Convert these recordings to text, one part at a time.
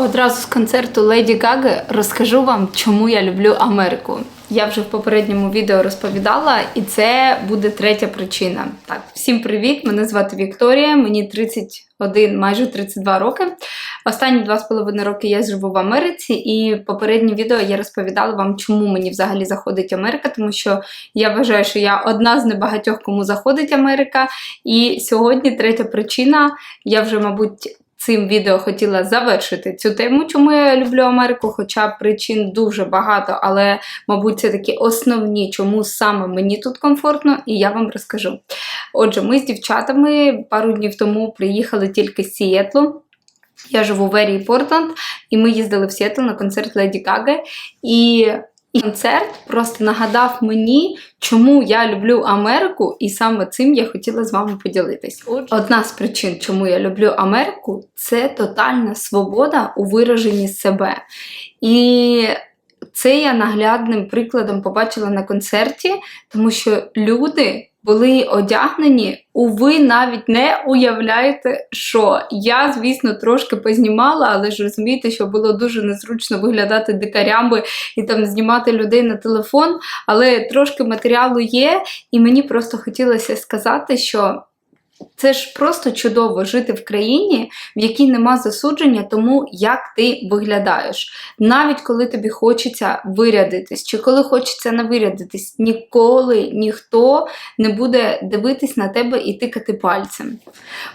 Одразу з концерту Леді Гаги розкажу вам, чому я люблю Америку. Я вже в попередньому відео розповідала, і це буде третя причина. Так, всім привіт! Мене звати Вікторія, мені 31, майже 32 роки. Останні два з половиною роки я живу в Америці, і в попереднє відео я розповідала вам, чому мені взагалі заходить Америка, тому що я вважаю, що я одна з небагатьох, кому заходить Америка. І сьогодні третя причина. Я вже, мабуть, цим відео хотіла завершити цю тему, чому я люблю Америку, хоча причин дуже багато, але, мабуть, це такі основні, чому саме мені тут комфортно, і я вам розкажу. Отже, ми з дівчатами пару днів тому приїхали тільки з Сієтлу. Я живу в Ерії Портленд, і ми їздили в Сіетл на концерт Леді Гаги. І і концерт просто нагадав мені, чому я люблю Америку, і саме цим я хотіла з вами поділитись. Одна з причин, чому я люблю Америку, це тотальна свобода у вираженні себе. І це я наглядним прикладом побачила на концерті, тому що люди були одягнені, у ви навіть не уявляєте, що я, звісно, трошки познімала, але ж розумієте, що було дуже незручно виглядати дикарями і там знімати людей на телефон. Але трошки матеріалу є, і мені просто хотілося сказати, що. Це ж просто чудово жити в країні, в якій нема засудження тому, як ти виглядаєш. Навіть коли тобі хочеться вирядитись, чи коли хочеться не вирядитись, ніколи ніхто не буде дивитись на тебе і тикати пальцем.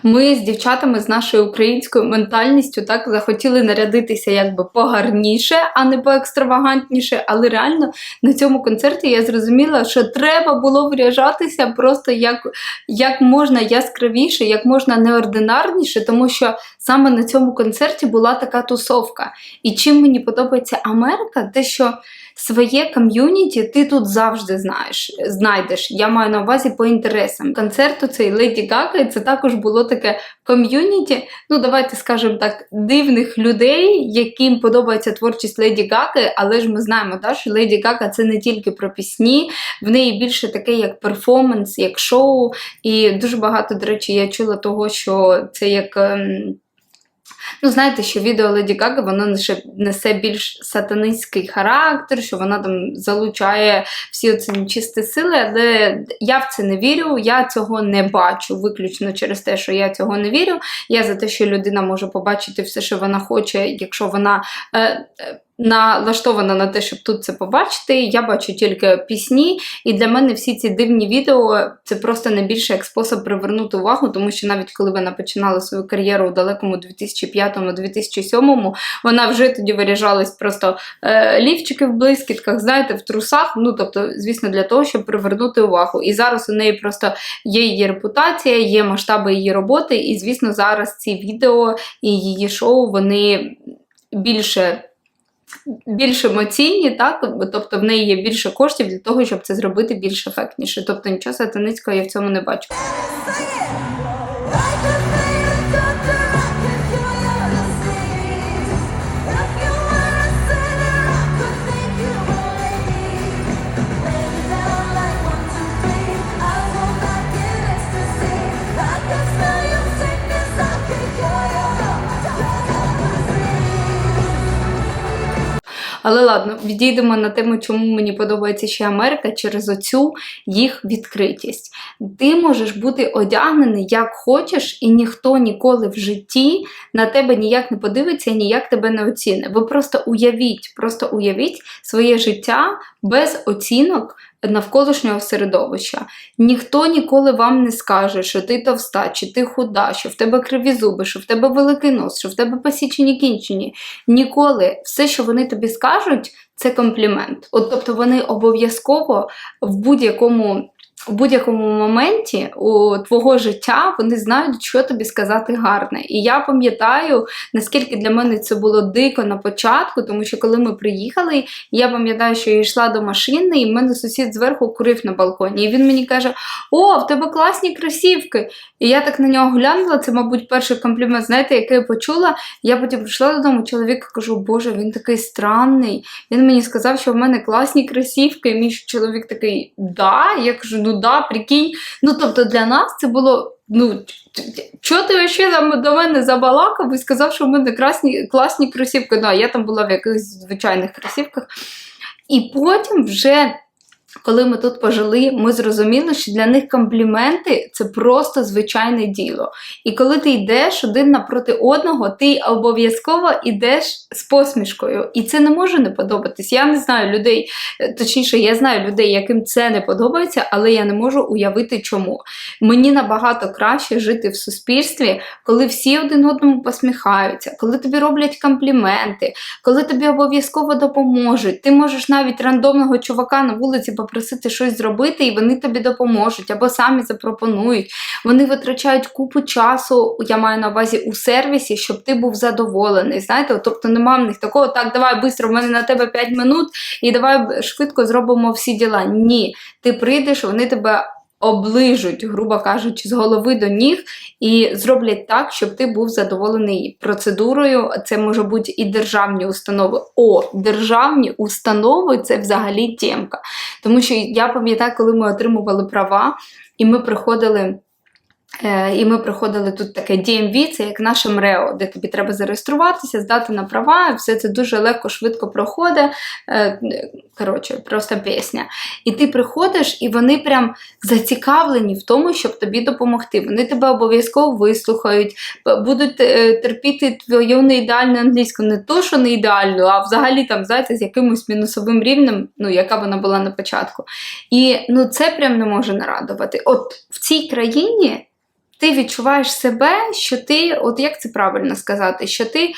Ми з дівчатами з нашою українською ментальністю так захотіли нарядитися якби погарніше, а не поекстравагантніше. Але реально на цьому концерті я зрозуміла, що треба було вряжатися просто як, як можна яскравіше яскравіше, як можна неординарніше, тому що саме на цьому концерті була така тусовка. І чим мені подобається Америка, те, що своє ком'юніті ти тут завжди знаєш, знайдеш. Я маю на увазі по інтересам. Концерту цей Леді Гага, це також було таке ком'юніті, ну давайте скажемо так, дивних людей, яким подобається творчість Леді Гаги, але ж ми знаємо, да, що Леді Гага це не тільки про пісні, в неї більше таке, як перформанс, як шоу. І дуже багато, до речі, я чула того, що це як. Ну, знаєте, що відео Леді Гага воно несе, несе більш сатанинський характер, що вона там залучає всі оці нечисті сили, але я в це не вірю, я цього не бачу, виключно через те, що я цього не вірю. Я за те, що людина може побачити все, що вона хоче, якщо вона. Е, е, Налаштована на те, щоб тут це побачити. Я бачу тільки пісні, і для мене всі ці дивні відео це просто не більше як спосіб привернути увагу, тому що навіть коли вона починала свою кар'єру у далекому 2005-2007, вона вже тоді виряжалась просто е, лівчики в блискітках, знаєте, в трусах. Ну тобто, звісно, для того, щоб привернути увагу. І зараз у неї просто є її репутація, є масштаби її роботи, і звісно, зараз ці відео і її шоу вони більше більш емоційні, так? тобто в неї є більше коштів для того, щоб це зробити більш ефектніше. Тобто нічого сатаницького я в цьому не бачу. Але ладно, відійдемо на тему, чому мені подобається ще Америка через оцю їх відкритість. Ти можеш бути одягнений як хочеш, і ніхто ніколи в житті на тебе ніяк не подивиться і ніяк тебе не оціне. Ви просто уявіть, просто уявіть своє життя без оцінок навколишнього середовища. Ніхто ніколи вам не скаже, що ти товста, чи ти худа, що в тебе криві зуби, що в тебе великий нос, що в тебе посічені кінчені. Ніколи все, що вони тобі скажуть, це комплімент. От тобто вони обов'язково в будь-якому в будь-якому моменті у твого життя вони знають, що тобі сказати гарне. І я пам'ятаю, наскільки для мене це було дико на початку, тому що коли ми приїхали, я пам'ятаю, що я йшла до машини, і в мене сусід зверху курив на балконі. І він мені каже: О, в тебе класні кросівки! І я так на нього глянула. Це, мабуть, перший комплімент, знаєте, який я почула. Я потім прийшла додому, чоловіка кажу, Боже, він такий странний. Він мені сказав, що в мене класні кросівки. І мій чоловік такий, да. Я кажу, ну да, прикинь. Ну, тобто для нас це було ну, чого ти ще там до мене забалакав і сказав, що в мене красні, класні кросівки. Ну, а я там була в якихось звичайних кросівках. І потім вже. Коли ми тут пожили, ми зрозуміли, що для них компліменти це просто звичайне діло. І коли ти йдеш один напроти одного, ти обов'язково йдеш з посмішкою. І це не може не подобатись. Я не знаю людей, е, точніше, я знаю людей, яким це не подобається, але я не можу уявити, чому. Мені набагато краще жити в суспільстві, коли всі один одному посміхаються, коли тобі роблять компліменти, коли тобі обов'язково допоможуть. Ти можеш навіть рандомного чувака на вулиці попросити щось зробити, і вони тобі допоможуть або самі запропонують. Вони витрачають купу часу, я маю на увазі у сервісі, щоб ти був задоволений. Знаєте, тобто нема в них такого, так, давай швидко, в мене на тебе 5 минут, і давай швидко зробимо всі діла. Ні, ти прийдеш, вони тебе. Оближуть, грубо кажучи, з голови до ніг і зроблять так, щоб ти був задоволений процедурою. Це може бути і державні установи. О, державні установи це взагалі тємка. Тому що я пам'ятаю, коли ми отримували права, і ми приходили. Е, І ми проходили тут таке DMV, це як наше МРЕО, де тобі треба зареєструватися, здати на права, все це дуже легко, швидко проходить. Е, Коротше, просто пісня. І ти приходиш, і вони прям зацікавлені в тому, щоб тобі допомогти. Вони тебе обов'язково вислухають, будуть е, терпіти твою неідеальну англійську, не то, що не ідеальну, а взагалі там, знаєте, з якимось мінусовим рівнем, ну, яка вона була на початку. І ну, це прям не може нарадувати. От в цій країні ти відчуваєш себе, що ти, от як це правильно сказати, що ти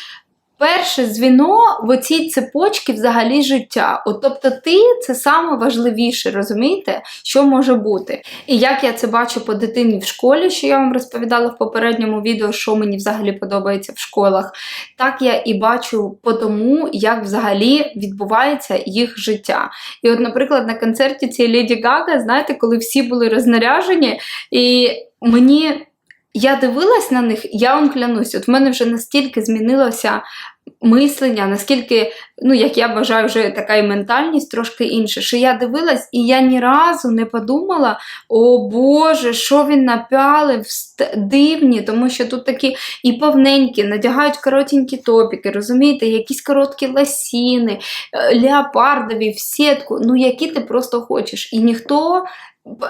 перше звіно в цій цепочці взагалі життя. От, тобто ти це саме важливіше, розумієте, що може бути. І як я це бачу по дитині в школі, що я вам розповідала в попередньому відео, що мені взагалі подобається в школах, так я і бачу по тому, як взагалі відбувається їх життя. І от, наприклад, на концерті цієї Леді Гага, знаєте, коли всі були рознаряжені, і мені. Я дивилась на них, я вам клянусь, от в мене вже настільки змінилося мислення, наскільки, ну, як я вважаю, вже така і ментальність трошки інша, що я дивилась, і я ні разу не подумала, о Боже, що він напялив, дивні, тому що тут такі і повненькі, надягають коротенькі топіки, розумієте, якісь короткі ласіни, е, леопардові, в сітку, ну які ти просто хочеш. І ніхто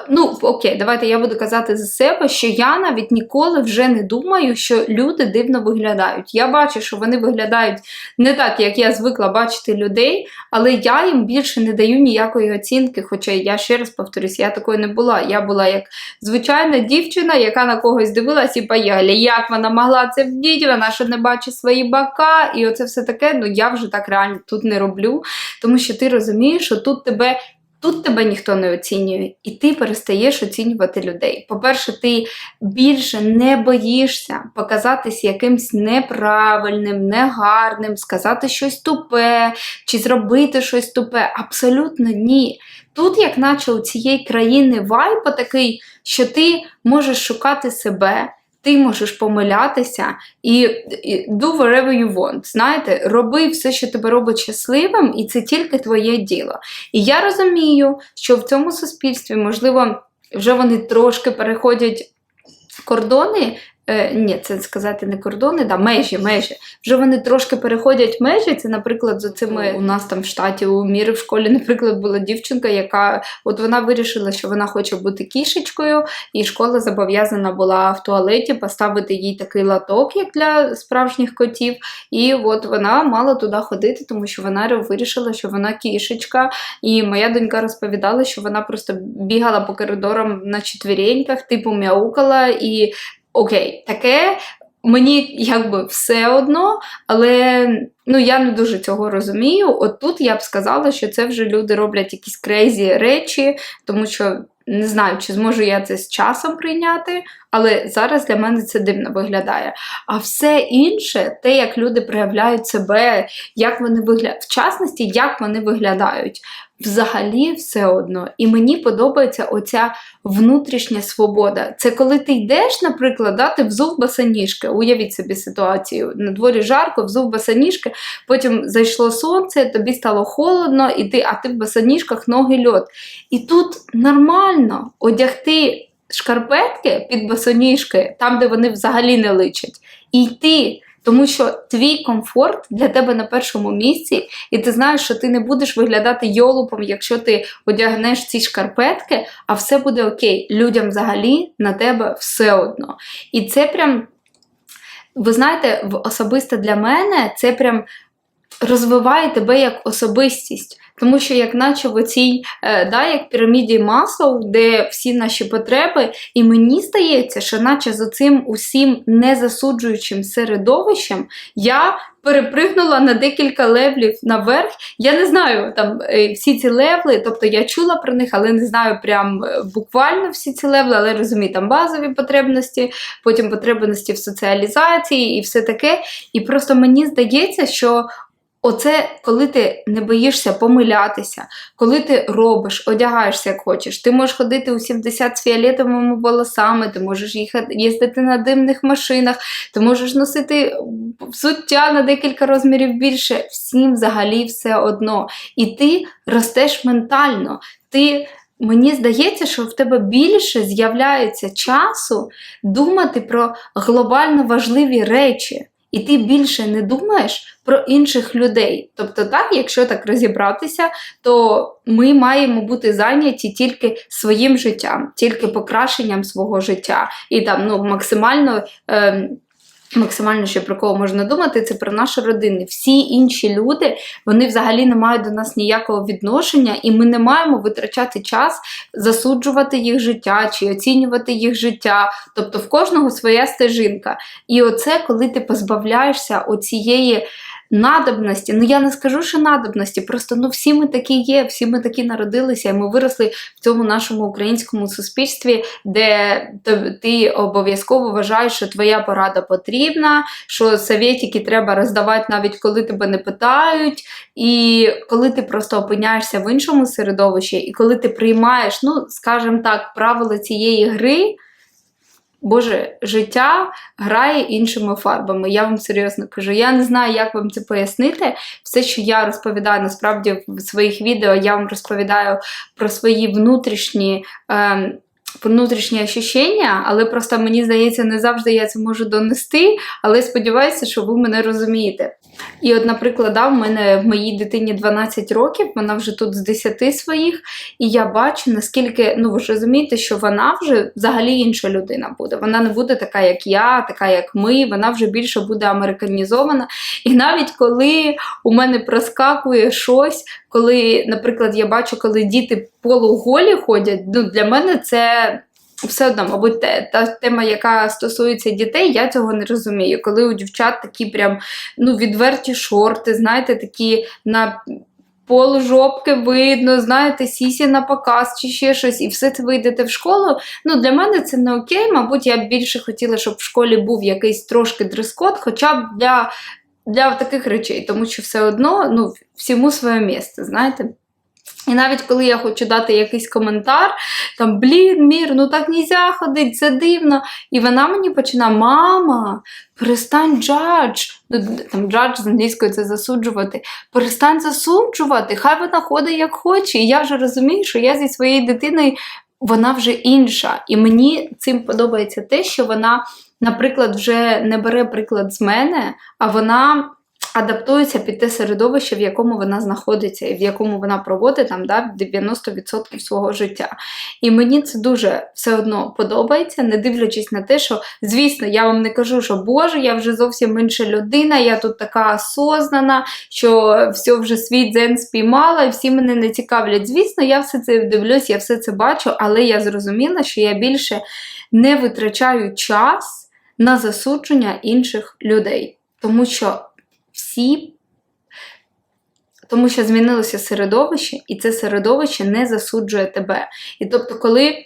Ну, окей, давайте я буду казати за себе, що я навіть ніколи вже не думаю, що люди дивно виглядають. Я бачу, що вони виглядають не так, як я звикла бачити людей, але я їм більше не даю ніякої оцінки. Хоча я ще раз повторюсь, я такою не була. Я була як звичайна дівчина, яка на когось дивилась і поїхали. Як вона могла це вдіти, вона ще не бачить свої бока, і оце все таке. Ну я вже так реально тут не роблю, тому що ти розумієш, що тут тебе. Тут тебе ніхто не оцінює, і ти перестаєш оцінювати людей. По-перше, ти більше не боїшся показатись якимсь неправильним, негарним, сказати щось тупе чи зробити щось тупе. Абсолютно ні. Тут, як наче у цієї країни вайп такий, що ти можеш шукати себе. Ти можеш помилятися і, і do whatever you want. Знаєте, роби все, що тебе робить щасливим, і це тільки твоє діло. І я розумію, що в цьому суспільстві, можливо, вже вони трошки переходять кордони. Е, ні, це сказати не кордони, да, межі, межі. Вже вони трошки переходять межі. Це, наприклад, з цими у нас там в штаті у міри в школі, наприклад, була дівчинка, яка от вона вирішила, що вона хоче бути кішечкою, і школа зобов'язана була в туалеті поставити їй такий латок, як для справжніх котів. І от вона мала туди ходити, тому що вона вирішила, що вона кішечка. І моя донька розповідала, що вона просто бігала по коридорам на четвіреньках, типу мяукала і. Окей, таке мені якби все одно, але ну я не дуже цього розумію. От тут я б сказала, що це вже люди роблять якісь крейзі речі, тому що не знаю, чи зможу я це з часом прийняти, але зараз для мене це дивно виглядає. А все інше, те, як люди проявляють себе, як вони виглядають, в частності, як вони виглядають. Взагалі все одно. І мені подобається оця внутрішня свобода. Це коли ти йдеш, наприклад, да, ти взув басаніжки, уявіть собі ситуацію. На дворі жарко, взув басаніжки, потім зайшло сонце, тобі стало холодно, і ти, а ти в басаніжках ноги льот. І тут нормально одягти шкарпетки під босоніжки, там, де вони взагалі не личать, і йти. Тому що твій комфорт для тебе на першому місці, і ти знаєш, що ти не будеш виглядати йолупом, якщо ти одягнеш ці шкарпетки, а все буде окей. Людям взагалі на тебе все одно. І це прям, ви знаєте, особисто для мене це прям розвиває тебе як особистість. Тому що, як наче в оцій, е, да, як піраміді Маслоу, де всі наші потреби, і мені здається, що наче за цим усім незасуджуючим середовищем я перепригнула на декілька левлів наверх. Я не знаю там е, всі ці левли, тобто я чула про них, але не знаю прям е, буквально всі ці левли, але розумію там базові потребності, потім потребності в соціалізації і все таке. І просто мені здається, що Оце коли ти не боїшся помилятися, коли ти робиш, одягаєшся як хочеш. Ти можеш ходити у 70 з фіолетовими волосами, ти можеш їхати, їздити на димних машинах, ти можеш носити взуття на декілька розмірів більше. Всім взагалі все одно. І ти ростеш ментально. Ти Мені здається, що в тебе більше з'являється часу думати про глобально важливі речі, і ти більше не думаєш про інших людей. Тобто, так, якщо так розібратися, то ми маємо бути зайняті тільки своїм життям, тільки покращенням свого життя, і там ну максимально. Ем, Максимально що про кого можна думати, це про наші родини. Всі інші люди вони взагалі не мають до нас ніякого відношення, і ми не маємо витрачати час засуджувати їх життя чи оцінювати їх життя. Тобто в кожного своя стежинка. І оце, коли ти позбавляєшся оцієї надобності. Ну я не скажу, що надобності, просто ну всі ми такі є, всі ми такі народилися, і ми виросли в цьому нашому українському суспільстві, де ти обов'язково вважаєш, що твоя порада потрібна, що совєтики треба роздавати навіть коли тебе не питають, і коли ти просто опиняєшся в іншому середовищі, і коли ти приймаєш, ну скажімо так, правила цієї гри. Боже, життя грає іншими фарбами. Я вам серйозно кажу. Я не знаю, як вам це пояснити. Все, що я розповідаю, насправді в своїх відео я вам розповідаю про свої внутрішні. Е, Внутрішні ощущення, але просто мені здається, не завжди я це можу донести, але сподіваюся, що ви мене розумієте. І, от, наприклад, да, в мене в моїй дитині 12 років, вона вже тут з 10 своїх, і я бачу, наскільки, ну ви ж розумієте, що вона вже взагалі інша людина буде. Вона не буде така, як я, така, як ми, вона вже більше буде американізована. І навіть коли у мене проскакує щось, коли, наприклад, я бачу, коли діти полуголі ходять, ну для мене це. Все одно, мабуть, та тема, яка стосується дітей, я цього не розумію. Коли у дівчат такі прям ну, відверті шорти, знаєте, такі на пол жопки видно, знаєте, сісі на показ чи ще щось, і все це ви йдете в школу. Ну, для мене це не окей. Мабуть, я б більше хотіла, щоб в школі був якийсь трошки дрес-код, хоча б для, для таких речей, тому що все одно ну, всьому своє місце, знаєте. І навіть коли я хочу дати якийсь коментар, там блін, мір, ну так нельзя ходити, це дивно. І вона мені починає: мама, перестань джадж. Ну, Там джадж з англійською це засуджувати. Перестань засуджувати, хай вона ходить як хоче. І я вже розумію, що я зі своєю дитиною вона вже інша. І мені цим подобається те, що вона, наприклад, вже не бере приклад з мене, а вона. Адаптується під те середовище, в якому вона знаходиться, і в якому вона проводить там да, 90% свого життя. І мені це дуже все одно подобається, не дивлячись на те, що, звісно, я вам не кажу, що Боже, я вже зовсім інша людина, я тут така осознана, що все вже свій дзен спіймала, і всі мене не цікавлять. Звісно, я все це дивлюсь, я все це бачу, але я зрозуміла, що я більше не витрачаю час на засудження інших людей. Тому що всі. Тому що змінилося середовище, і це середовище не засуджує тебе. І тобто, коли,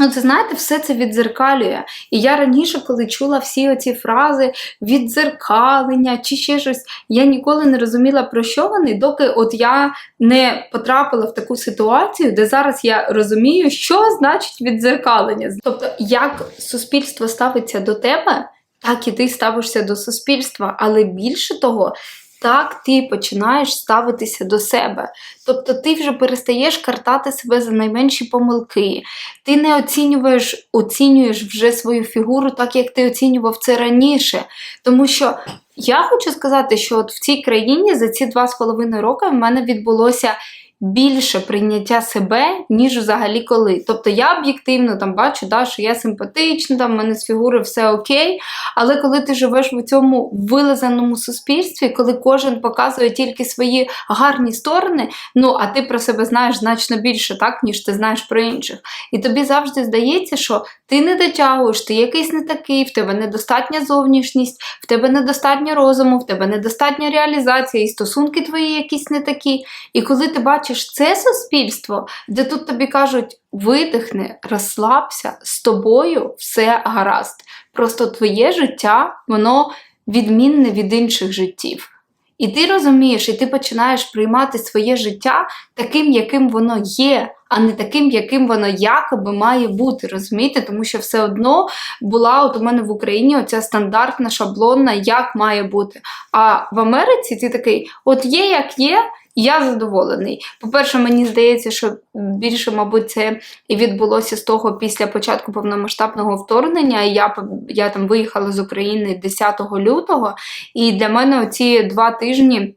ну це знаєте, все це віддзеркалює. І я раніше, коли чула всі оці фрази віддзеркалення чи ще щось, я ніколи не розуміла, про що вони, доки от я не потрапила в таку ситуацію, де зараз я розумію, що значить віддзеркалення. Тобто, як суспільство ставиться до тебе, так і ти ставишся до суспільства, але більше того. так ти починаєш ставитися до себе. Тобто ти вже перестаєш картати себе за найменші помилки. Ти не оцінюєш, оцінюєш вже свою фігуру так, як ти оцінював це раніше. Тому що я хочу сказати, що от в цій країні за ці два з половиною роки в мене відбулося більше прийняття себе, ніж взагалі коли. Тобто я об'єктивно там бачу, да, що я симпатична, там в мене з фігури все окей. Але коли ти живеш в цьому вилизаному суспільстві, коли кожен показує тільки свої гарні сторони, ну а ти про себе знаєш значно більше, так, ніж ти знаєш про інших. І тобі завжди здається, що ти не дотягуєш, ти якийсь не такий, в тебе недостатня зовнішність, в тебе недостатньо розуму, в тебе недостатня реалізація, і стосунки твої якісь не такі. І коли ти бачиш це суспільство, де тут тобі кажуть, видихни, розслабся, з тобою все гаразд. Просто твоє життя, воно відмінне від інших життів. І ти розумієш, і ти починаєш приймати своє життя таким, яким воно є, а не таким, яким воно якоби має бути. Розумієте? Тому що все одно була от у мене в Україні оця стандартна шаблонна, як має бути. А в Америці ти такий, от є, як є. Я задоволений. По-перше, мені здається, що більше, мабуть, це і відбулося з того після початку повномасштабного вторгнення. Я я там виїхала з України 10 лютого, і для мене оці два тижні.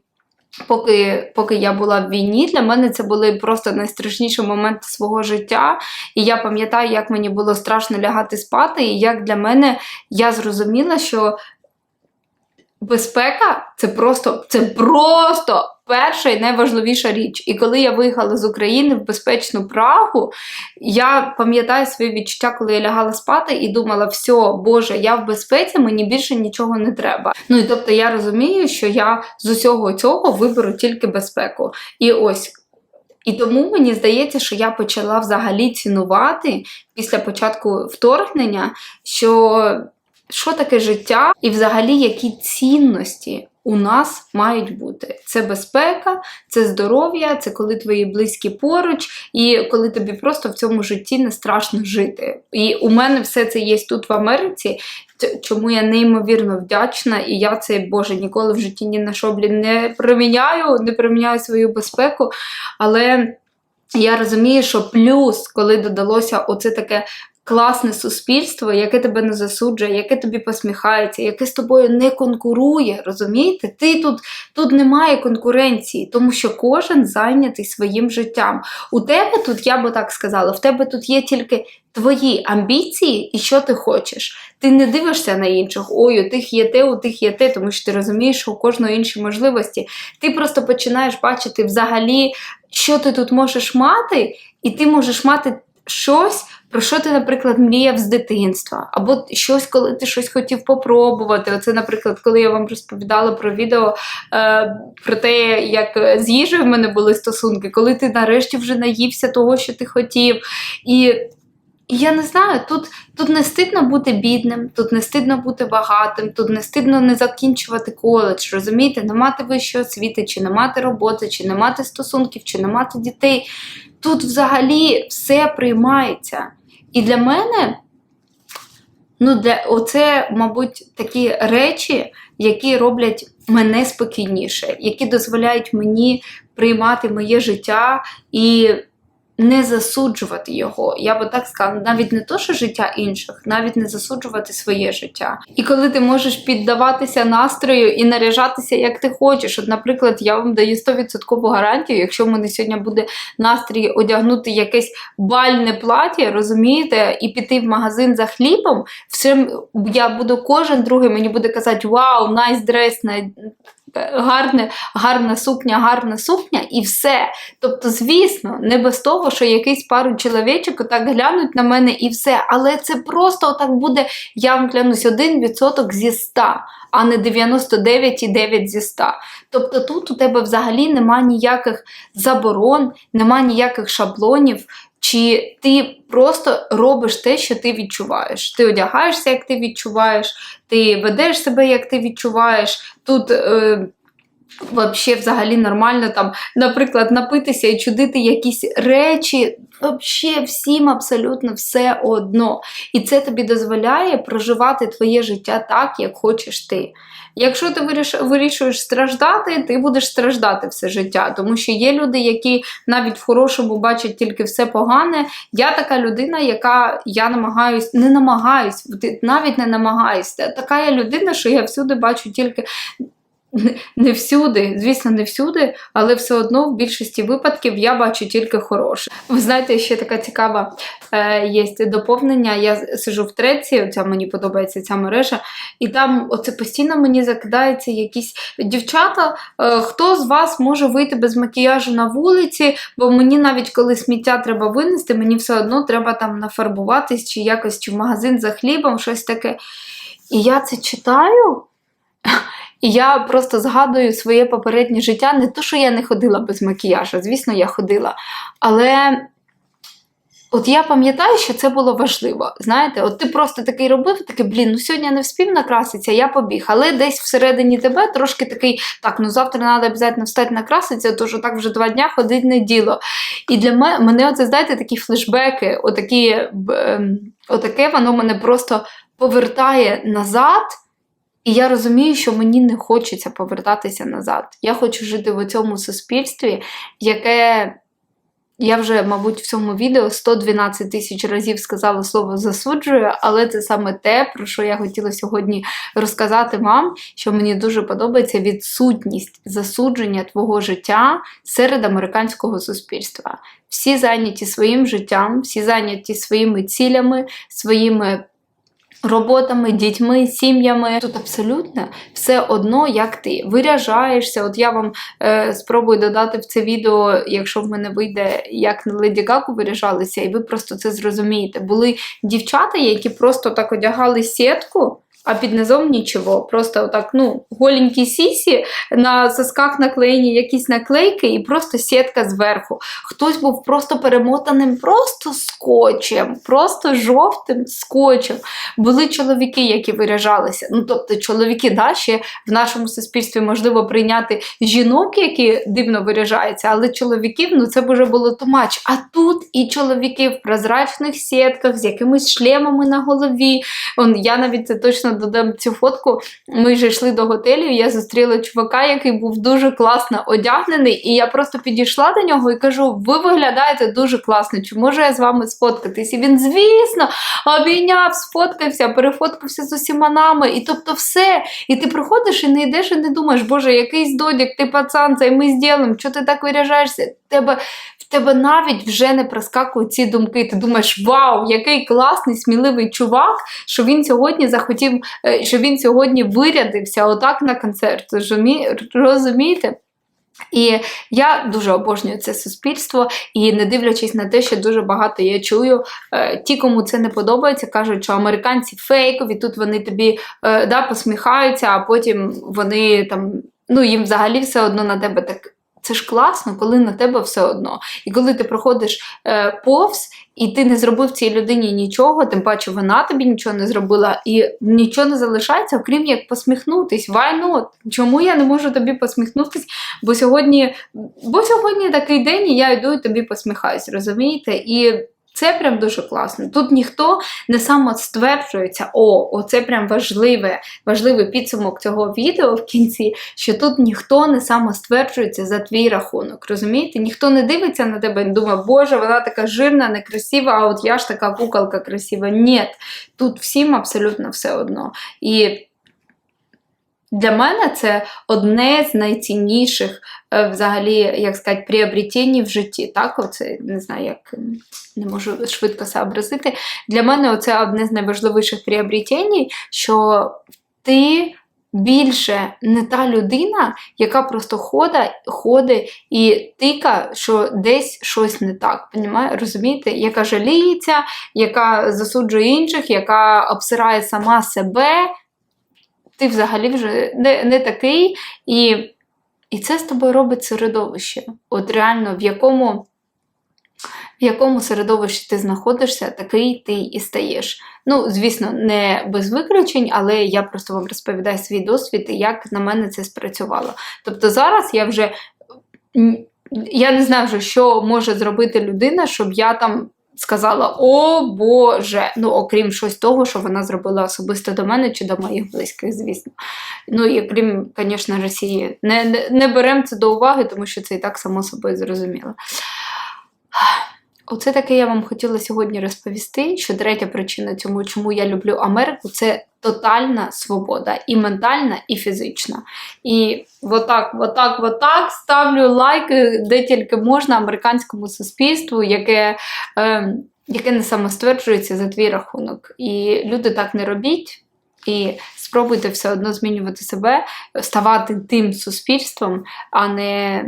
Поки поки я була в війні, для мене це були просто найстрашніші моменти свого життя. І я пам'ятаю, як мені було страшно лягати спати, і як для мене я зрозуміла, що безпека це просто це просто перша і найважливіша річ. І коли я виїхала з України в безпечну Прагу, я пам'ятаю свої відчуття, коли я лягала спати і думала, все, Боже, я в безпеці, мені більше нічого не треба. Ну і тобто я розумію, що я з усього цього виберу тільки безпеку. І ось. І тому мені здається, що я почала взагалі цінувати після початку вторгнення, що що таке життя, і взагалі які цінності у нас мають бути. Це безпека, це здоров'я, це коли твої близькі поруч, і коли тобі просто в цьому житті не страшно жити. І у мене все це є тут в Америці, чому я неймовірно вдячна, і я це, Боже, ніколи в житті ні на що блін, не приміняю, не приміняю свою безпеку. Але. Я розумію, що плюс, коли додалося оце таке класне суспільство, яке тебе не засуджує, яке тобі посміхається, яке з тобою не конкурує. Розумієте? Ти тут тут немає конкуренції, тому що кожен зайнятий своїм життям. У тебе тут, я би так сказала, в тебе тут є тільки твої амбіції і що ти хочеш. Ти не дивишся на інших, ой, у тих є те, у тих є те, тому що ти розумієш, що у кожного інші можливості. Ти просто починаєш бачити взагалі, що ти тут можеш мати, і ти можеш мати щось. Про що ти, наприклад, мріяв з дитинства? Або щось, коли ти щось хотів попробувати. Оце, наприклад, коли я вам розповідала про відео е, про те, як з їжею в мене були стосунки, коли ти нарешті вже наївся того, що ти хотів. І і я не знаю, тут тут не стидно бути бідним, тут не стидно бути багатим, тут не стидно не закінчувати коледж, розумієте, не мати вищої освіти, чи не мати роботи, чи не мати стосунків, чи не мати дітей. Тут взагалі все приймається. І для мене, ну, для, оце, мабуть, такі речі, які роблять мене спокійніше, які дозволяють мені приймати моє життя і не засуджувати його. Я би так сказала, навіть не то, що життя інших, навіть не засуджувати своє життя. І коли ти можеш піддаватися настрою і наряжатися, як ти хочеш. От, наприклад, я вам даю 100% гарантію, якщо в мене сьогодні буде настрій одягнути якесь бальне плаття, розумієте, і піти в магазин за хлібом, все я буду кожен другий мені буде казати Вау, найс дрес, гарне, гарна сукня, гарна сукня і все. Тобто, звісно, не без того, що якийсь пару чоловічок так глянуть на мене і все. Але це просто так буде, я вам клянусь, 1% зі 100, а не 99,9 зі 100. Тобто тут у тебе взагалі нема ніяких заборон, нема ніяких шаблонів. Чи ти просто робиш те, що ти відчуваєш? Ти одягаєшся, як ти відчуваєш, ти ведеш себе, як ти відчуваєш. Тут е, Вообще, взагалі нормально там, наприклад, напитися і чудити якісь речі. Вообще всім абсолютно все одно. І це тобі дозволяє проживати твоє життя так, як хочеш ти. Якщо ти вирішуєш страждати, ти будеш страждати все життя. Тому що є люди, які навіть в хорошому бачать тільки все погане. Я така людина, яка я намагаюсь, не намагаюсь, навіть не намагаюсь. Така я людина, що я всюди бачу тільки. Не- всюди, звісно, не всюди, але все одно в більшості випадків я бачу тільки хороше. Ви знаєте, ще така цікава е, є доповнення. Я сижу в треці, оця мені подобається ця мережа, і там оце постійно мені закидаються якісь дівчата. Е, хто з вас може вийти без макіяжу на вулиці? Бо мені навіть коли сміття треба винести, мені все одно треба там нафарбуватись чи якось чи в магазин за хлібом, щось таке. І я це читаю. І я просто згадую своє попереднє життя. Не то, що я не ходила без макіяжу, звісно, я ходила. Але от я пам'ятаю, що це було важливо. Знаєте, от ти просто такий робив, такий, блін, ну сьогодні не вспів накраситися, я побіг. Але десь всередині тебе трошки такий, так, ну завтра треба обов'язково встати накраситися, що так вже два дня ходить не діло. І для мене, мене оце, знаєте, такі флешбеки, отакі, ем, отаке воно мене просто повертає назад. І я розумію, що мені не хочеться повертатися назад. Я хочу жити в цьому суспільстві, яке я вже, мабуть, в цьому відео 112 тисяч разів сказала слово засуджую, але це саме те, про що я хотіла сьогодні розказати вам, що мені дуже подобається відсутність засудження твого життя серед американського суспільства. Всі зайняті своїм життям, всі зайняті своїми цілями, своїми роботами, дітьми, сім'ями. Тут абсолютно все одно, як ти виряжаєшся. От я вам е, спробую додати в це відео, якщо в мене вийде, як на Леді Гаку виряжалися, і ви просто це зрозумієте. Були дівчата, які просто так одягали сітку. А під низом нічого. Просто отак, ну, голенькі сісі, на сосках наклеєні якісь наклейки і просто сітка зверху. Хтось був просто перемотаним просто скотчем, просто жовтим скотчем. Були чоловіки, які виряжалися. Ну, тобто, чоловіки, да, ще в нашому суспільстві можливо прийняти жінок, які дивно виряжаються, але чоловіків, ну це б було тумач. А тут і чоловіки в прозрачних сітках з якимись шлемами на голові. Он, я навіть це точно додам цю фотку. Ми вже йшли до готелю, і я зустріла чувака, який був дуже класно одягнений, і я просто підійшла до нього і кажу: ви виглядаєте дуже класно, чи можу я з вами сфоткатись? І він, звісно, обійняв, сфоткався, перефоткався з усіма нами. І тобто все. І ти приходиш і не йдеш і не думаєш, боже, якийсь додік, ти пацан, це ми зробимо, що ти так виряжаєшся? Тебе в тебе навіть вже не проскакують ці думки. Ти думаєш, вау, який класний, сміливий чувак, що він сьогодні захотів, е, що він сьогодні вирядився отак на концерт. Розумієте? І я дуже обожнюю це суспільство, і не дивлячись на те, що дуже багато я чую, е, ті, кому це не подобається, кажуть, що американці фейкові, тут вони тобі е, да, посміхаються, а потім вони там, ну їм взагалі все одно на тебе так. Це ж класно, коли на тебе все одно. І коли ти проходиш е, повз, і ти не зробив цій людині нічого, тим паче вона тобі нічого не зробила, і нічого не залишається, окрім як посміхнутись. Why not? Чому я не можу тобі посміхнутись? Бо сьогодні, бо сьогодні такий день, і я йду і тобі посміхаюсь, розумієте? І це прям дуже класно. Тут ніхто не самостверджується, о, оце прям важливе, важливий підсумок цього відео в кінці, що тут ніхто не самостверджується за твій рахунок. Розумієте? Ніхто не дивиться на тебе і думає, боже, вона така жирна, некрасива, а от я ж така куколка красива. Ні, тут всім абсолютно все одно. І для мене це одне з найцінніших е, взагалі, як сказати, приобретень в житті. Так, оце не знаю, як не можу швидко сообразити. Для мене це одне з найважливіших приобретень, що ти більше не та людина, яка просто ходить, ходить і тика, що десь щось не так. Понімає? Розумієте? Яка жаліється, яка засуджує інших, яка обсирає сама себе. Ти взагалі вже не, не такий, і, і це з тобою робить середовище. От реально, в якому, в якому середовищі ти знаходишся, такий ти і стаєш. Ну, звісно, не без виключень, але я просто вам розповідаю свій досвід і як на мене це спрацювало. Тобто зараз я вже я не знаю вже, що може зробити людина, щоб я там сказала: О Боже! Ну, окрім щось того, що вона зробила особисто до мене чи до моїх близьких, звісно. Ну і крім, звісно, Росії. Не, не, не беремо це до уваги, тому що це і так само собою зрозуміло. Оце таке я вам хотіла сьогодні розповісти, що третя причина цьому, чому я люблю Америку, це тотальна свобода, і ментальна, і фізична. І отак, отак, отак ставлю лайки, де тільки можна американському суспільству, яке, е, яке не самостверджується за твій рахунок. І люди так не робіть. І спробуйте все одно змінювати себе, ставати тим суспільством, а не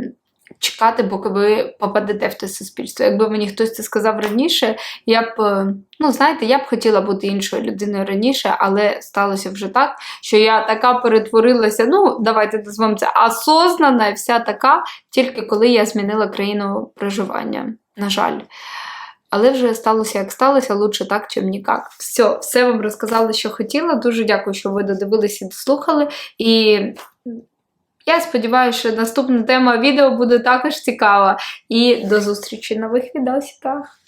чекати, поки ви попадете в те суспільство. Якби мені хтось це сказав раніше, я б, е, ну знаєте, я б хотіла бути іншою людиною раніше, але сталося вже так, що я така перетворилася, ну, давайте назвемо це осознана, вся така, тільки коли я змінила країну проживання. На жаль. Але вже сталося, як сталося, лучше так, чим нікак. Все, все вам розказала, що хотіла. Дуже дякую, що ви додивилися і дослухали. І я сподіваюся, що наступна тема відео буде також цікава. І до зустрічі в нових відосиках.